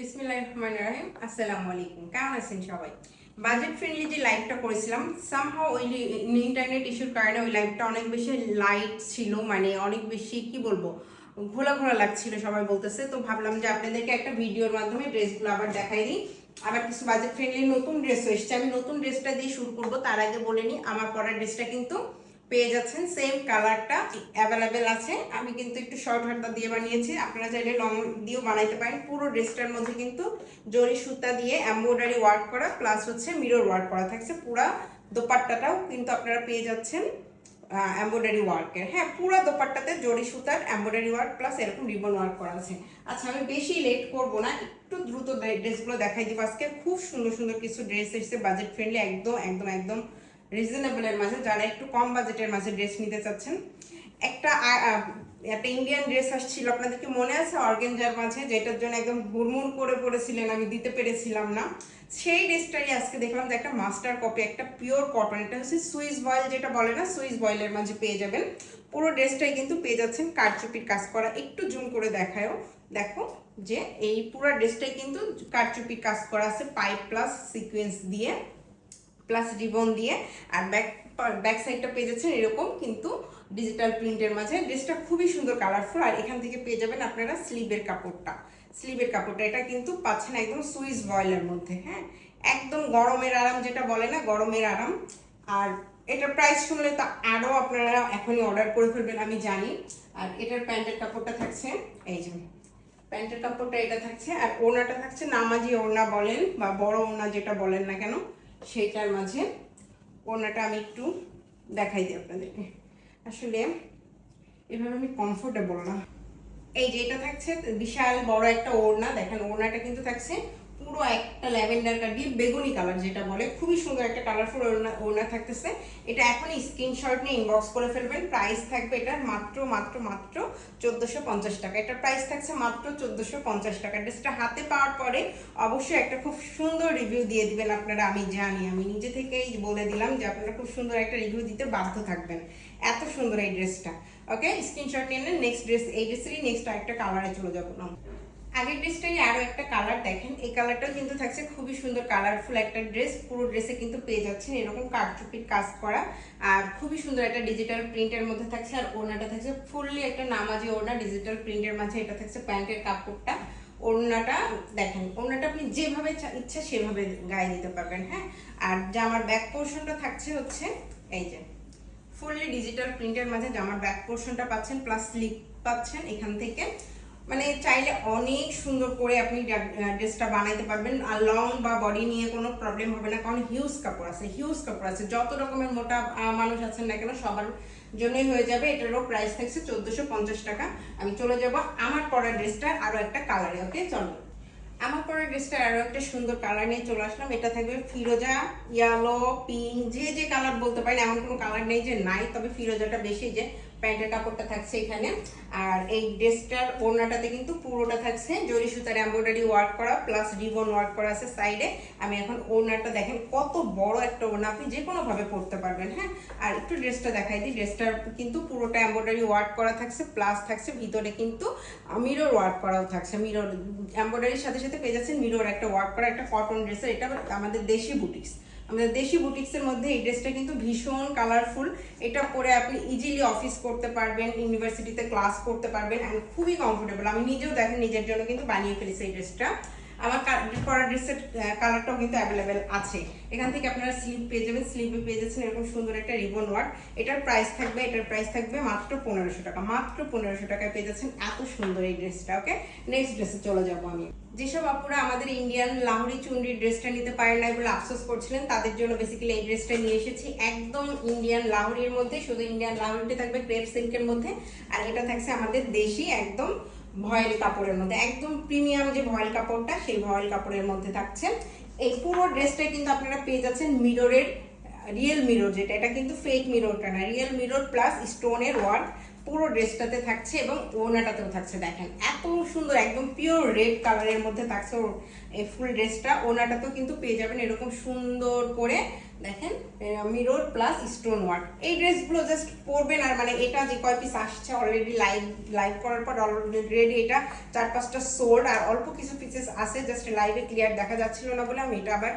বিসমিল্লাহ আসসালামু আলাইকুম কেমন আছেন সবাই? বাজেট ফ্রেন্ডলি যে লাইভটা করেছিলাম সামহাও ওই ইন্টারনেট ইস্যুর কারণে ওই লাইভটা অনেক বেশি লাইট ছিল মানে অনেক বেশি, কি বলব, ঘোলা ঘোলা লাগছিল, সবাই বলতেছে। তো ভাবলাম যে আপনাদেরকে একটা ভিডিওর মাধ্যমে ড্রেসগুলো আবার দেখাই দিই। আবার কিছু বাজেট ফ্রেন্ডলি নতুন ড্রেস এসেছে। আমি নতুন ড্রেসটা দিয়ে শুরু করব, তার আগে বলে নিই, আমার পরের ড্রেসটা কিন্তু পেয়ে যাচ্ছেন। সেম কালারটা অ্যাভেলেবেল আছে। আমি কিন্তু একটু শর্ট হাতা দিয়ে বানিয়েছি। আপনারা চাইলে লং দিয়েও বানাইতে পারেন। পুরো ড্রেসটার মধ্যে কিন্তু জরি সুতা দিয়ে এমব্রয়ডারি ওয়ার্ক করা প্লাস হচ্ছে মিরর ওয়ার্ক করা থাকছে। পুরা দোপাট্টাটাও কিন্তু আপনারা পেয়ে যাচ্ছেন এমব্রয়ডারি ওয়ার্কের হ্যাঁ পুরো দোপাট্টাতে জরি সুতার এমব্রয়ডারি ওয়ার্ক প্লাস এরকম রিবন ওয়ার্ক করা আছে। আচ্ছা আমি বেশি লেট করব না। একটু দ্রুত ড্রেসগুলো দেখাই দিব আজকে। খুব সুন্দর সুন্দর কিছু ড্রেস এসেছে। বাজেট ফ্রেন্ডলি একদম একদম একদম রিজনেবলের মাঝে, যারা একটু কম বাজেটের মাঝে ড্রেস নিতে চাচ্ছেন, একটা একটা ইন্ডিয়ান ড্রেস আসছিল, আপনাদের কি মনে আছে? অর্গেঞ্জার মাঝে, যেটার জন্য একদম হুড়মুড় করে পড়েছিলেন, আমি দিতে পেরেছিলাম না। সেই ড্রেসটারই আজকে দেখলাম যে একটা মাস্টার কপি একটা পিওর কটন এটা হচ্ছে সুইস বয়েল যেটা বলে না সুইস বয়েলের মাঝে পেয়ে যাবেন। পুরো ড্রেসটাই কিন্তু পেয়ে যাচ্ছেন, কারচুপির কাজ করা, একটু জুম করে দেখায়ও। দেখো যে এই পুরো ড্রেসটাই কিন্তু কারচুপির কাজ করা আছে পাইপ প্লাস সিকোয়েন্স দিয়ে। প্লাস রিবন দিয়ে, আর ব্যাক ব্যাক সাইডটা পেয়ে যাচ্ছেন এরকম, কিন্তু ডিজিটাল প্রিন্টের মাঝে। ড্রেসটা খুবই সুন্দর কালারফুল আর এখান থেকে পেয়ে যাবেন আপনারা স্লিভের কাপড়টা। স্লিভের কাপড়টা, এটা কিন্তু পাচ্ছেন একদম সুইস বয়েলের মধ্যে হ্যাঁ? একদম গরমের আরাম যেটা বলে না, গরমের আরাম। আর এটার প্রাইস শুনলে তো আরও আপনারা এখনই অর্ডার করে ফেলবেন, আমি জানি। আর এটার প্যান্টের কাপড়টা থাকছে, এই যে প্যান্টের কাপড়টা এটা থাকছে, আর ওড়নাটা থাকছে নামাজি ওড়না বলেন, বা বড় ওড়না যেটা বলেন না কেন সেইটার মাঝে ওড়নাটা আমি একটু দেখাই দিই আপনাদেরকে। আসলে এভাবে আমি কমফোর্টেবল না। এই যে এটা থাকছে, বিশাল বড় একটা ওড়না। দেখেন, ওড়নাটা কিন্তু থাকছে পুরো একটা ল্যাভেন্ডার ডিপ বেগুনি কালার যেটা বলে, খুবই সুন্দর একটা কালারফুল ওড়না থাকতেছে। এটা এখনই স্ক্রিনশট নিয়ে ইনবক্স করে ফেলবেন। প্রাইস থাকবে এটার মাত্র মাত্র মাত্র চোদ্দোশো পঞ্চাশ টাকা। এটার প্রাইস থাকছে মাত্র চোদ্দোশো পঞ্চাশ টাকা। ড্রেসটা হাতে পাওয়ার পরে অবশ্যই একটা খুব সুন্দর রিভিউ দিয়ে দিবেন আপনারা। আমি জানি, আমি নিজে থেকেই বলে দিলাম যে আপনারা খুব সুন্দর একটা রিভিউ দিতে বাধ্য থাকবেন। এত সুন্দর এই ড্রেসটা ওকে স্ক্রিনশট নিয়ে নেন। নেক্সট ড্রেস এই ড্রেসেরই নেক্সট আরেকটা কালারে চলে যাব। না আগের ড্রেসটাই আরও একটা কালার দেখেন। এই কালারটাও কিন্তু থাকছে খুবই সুন্দর কালারফুল একটা ড্রেস পুরো ড্রেসে কিন্তু পেয়ে যাচ্ছেন এরকম কারচুপির কাজ করা। আর খুবই সুন্দর একটা ডিজিটাল প্রিন্টের মধ্যে থাকছে। আর ওড়নাটা থাকছে ফুললি একটা নামাজি ওড়না। ডিজিটাল প্রিন্টের মাঝে এটা থাকছে প্যান্টের কাপড়টা। ওড়নাটা দেখেন, ওড়নাটা আপনি যেভাবে ইচ্ছা সেভাবে গায়ে দিতে পারবেন হ্যাঁ? আর জামার ব্যাক পোর্শনটা থাকছে হচ্ছে এই যে ফুললি ডিজিটাল প্রিন্টের মাঝে জামার ব্যাক পোর্শনটা পাচ্ছেন প্লাস স্লিপ পাচ্ছেন এখান থেকে। মানে চাইলে অনেক সুন্দর করে আপনি ড্রেসটা বানাইতে পারবেন। আর লং বা বডি নিয়ে কোনো প্রবলেম হবে না, কারণ হিউজ কাপড় আছে, হিউজ কাপড় আছে। যত রকমের মোটা মানুষ আছেন না কেন, সবার জন্যই হয়ে যাবে। এটারও প্রাইস থাকছে চোদ্দোশো পঞ্চাশ টাকা। আমি চলে যাব আমার পরা ড্রেসটার আরও একটা কালারে ওকে চলো। আমার পরে ড্রেসটার আরও একটা সুন্দর কালার নিয়ে চলে আসলাম। এটা থাকবে ফিরোজা ইয়েলো পিঙ্ক যে যে কালার বলতে পারেন, এমন কোনো কালার নেই যে নাই, তবে ফিরোজাটা বেশি যে প্যান্টের কাপড়টা থাকছে এখানে। আর এই ড্রেসটার ওড়নাটাতে কিন্তু পুরোটা থাকছে জরি সুতার এমব্রয়ডারি ওয়ার্ক করা প্লাস রিবন ওয়ার্ক করা আছে সাইডে আমি এখন ওড়নাটা দেখেন, কত বড় একটা ওড়না, আপনি যে কোনোভাবে পরতে পারবেন হ্যাঁ? আর একটু ড্রেসটা দেখাই দিই। ড্রেসটার কিন্তু পুরোটা এমব্রয়ডারি ওয়ার্ক করা থাকছে প্লাস থাকছে ভিতরে কিন্তু মিরর ওয়ার্ক করাও থাকছে। মিরর এমব্রয়ডারির সাথে সাথে পেয়ে যাচ্ছেন মিরর একটা ওয়ার্ক করা, একটা কটন ড্রেসের এটা আমাদের দেশি বুটিক্স আমাদের দেশি বুটিক্সের মধ্যে এই ড্রেসটা কিন্তু ভীষণ কালারফুল এটা পরে আপনি ইজিলি অফিস করতে পারবেন ইউনিভার্সিটিতে ক্লাস করতে পারবেন অ্যান্ড খুবই কমফোর্টেবল আমি নিজেও দেখেন নিজের জন্য কিন্তু বানিয়ে ফেলেছি এই ড্রেসটা আমার পরা ড্রেসের কালারটাও কিন্তু অ্যাভেলেবেল আছে। এখান থেকে আপনারা স্লিপ পেয়ে যাবেন স্লিপে পেয়ে যাচ্ছেন এরকম সুন্দর একটা রিবন ওয়ার্ক এটার প্রাইস থাকবে, এটার প্রাইস থাকবে মাত্র পনেরোশো টাকা। মাত্র পনেরোশো টাকায় পেয়ে যাচ্ছেন এত সুন্দর এই ড্রেসটা ওকে নেক্সট ড্রেসে চলে যাব আমি। যেসব আপুরা আমাদের ইন্ডিয়ান লাহোরি চুন্ডির ড্রেসটা নিতে পারেন না বলে আফসোস করছিলেন, তাদের জন্য বেসিক্যালি এই ড্রেসটা নিয়ে এসেছি। একদম ইন্ডিয়ান লাহোরির মধ্যে, শুধু ইন্ডিয়ান লাহোরিটা থাকবে ক্রেপ সিল্কের মধ্যে। আর এটা থাকছে আমাদের দেশি, একদম ভয়েল কাপড়ের মধ্যে, একদম প্রিমিয়াম যে ভয়েল কাপড়টা, সেই ভয়েল কাপড়ের মধ্যে থাকছে। এই পুরো ড্রেসটাই কিন্তু আপনারা পেয়ে যাচ্ছেন মিররের রিয়েল মিরর যেটা, এটা কিন্তু ফেক মিররটা না রিয়েল মিরর প্লাস স্টোনের ওয়ার্ক পুরো ড্রেসটাতে থাকছে এবং ওনাটাতেও থাকছে, দেখেন। এত সুন্দর, একদম পিওর রেড কালারের মধ্যে থাকছে ওর, এই ফুল ড্রেসটা। ওনাটাতেও কিন্তু পেয়ে যাবেন এরকম সুন্দর করে, দেখেন মিরর প্লাস স্টোন ওয়ার্ক এই ড্রেসগুলো জাস্ট পরবেন আর মানে এটা যে কয় পিস আসছে অলরেডি লাইভ লাইভ করার পর অলরেডি এটা চার পাঁচটা সোল্ড আর অল্প কিছু পিসেস আছে জাস্ট লাইভে ক্লিয়ার দেখা যাচ্ছিল না বলে আমি এটা আবার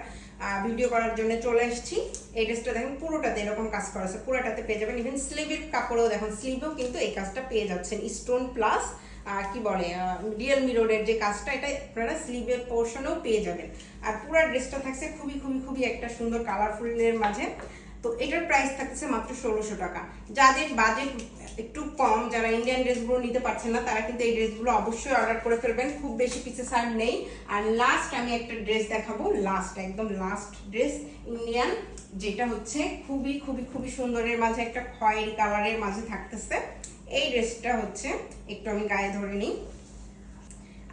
ভিডিও করার জন্য চলে এসেছি। এই ড্রেসটা দেখেন, পুরোটাতে এরকম কাজ করা আছে। পুরোটাতে পেয়ে যাবেন। ইভেন স্লিভের কাপড়েও দেখুন স্লিভেও কিন্তু এই কাজটা পেয়ে যাচ্ছেন। স্টোন প্লাস আর কি বলে রিয়েল মিররের যে কাজটা, এটা আপনারা স্লিভের পোর্শনেও পেয়ে যাবেন। আর পুরো ড্রেসটা থাকছে খুবই খুবই খুবই একটা সুন্দর কালারফুলের মাঝে। তো এটার প্রাইস থাকছে মাত্র ষোলোশো টাকা। যাদের বাজেট একটু কম, যারা ইন্ডিয়ান ড্রেসগুলো নিতে পারছেন না, তারা কিন্তু এই ড্রেসগুলো অবশ্যই অর্ডার করে ফেলবেন। খুব বেশি পিসেস আর নেই। আর লাস্ট আমি একটা ড্রেস দেখাবো। লাস্ট একদম লাস্ট ড্রেস ইন্ডিয়ান যেটা হচ্ছে খুবই খুবই খুবই সুন্দরের মাঝে, একটা খয়েরি কালারের মাঝে থাকতেছে। এই ড্রেসটা হচ্ছে, একটু আমি গায়ে ধরে নিই।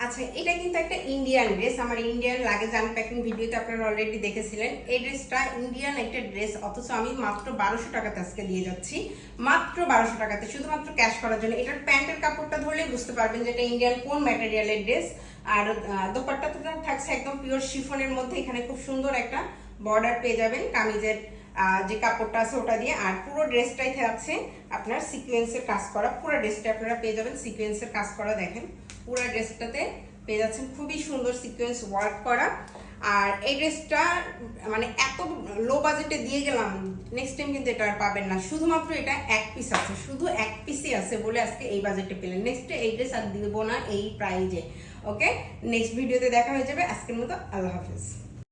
আচ্ছা এটা কিন্তু একটা ইন্ডিয়ান ড্রেস আমার ইন্ডিয়ান লাগেজ আনপ্যাকিং ভিডিওতে আপনারা অলরেডি দেখেছিলেন। এই ড্রেসটা ইন্ডিয়ান একটা ড্রেস অথচ আমি মাত্র বারোশো টাকাতে আজকে দিয়ে যাচ্ছি। মাত্র বারোশো টাকাতে, শুধুমাত্র ক্যাশ করার জন্য। এটার প্যান্টের কাপড়টা ধরলেই বুঝতে পারবেন যে এটা ইন্ডিয়ান কোন ম্যাটেরিয়ালের ড্রেস আর দোপাট্টাটা থাকছে একদম পিওর শিফনের মধ্যে। এখানে খুব সুন্দর একটা বর্ডার পেয়ে যাবেন, কামিজের যে কাপড়টা আছে ওটা দিয়ে, আর পুরো ড্রেসটাই থাকছে আপনার সিকোয়েন্সের কাজ করা। পুরো ড্রেসটা আপনারা পেয়ে যাবেন সিকোয়েন্সের কাজ করা দেখেন। পুরো ড্রেসটাতে পেয়ে যাচ্ছেন, খুবই সুন্দর সিকোয়েন্স ওয়ার্ক করা। আর এই ড্রেসটা মানে এত লো বাজেটে দিয়ে গেলাম নেক্সট টাইম কিন্তু এটা আর পাবেন না। শুধুমাত্র এটা এক পিস আছে, শুধু এক পিসই আছে বলে আজকে এই বাজেটে পেলেন। নেক্সট এই ড্রেস আর দিব না এই প্রাইজে ওকে নেক্সট ভিডিওতে দেখা হয়ে যাবে। আজকের মতো আল্লাহ হাফিজ।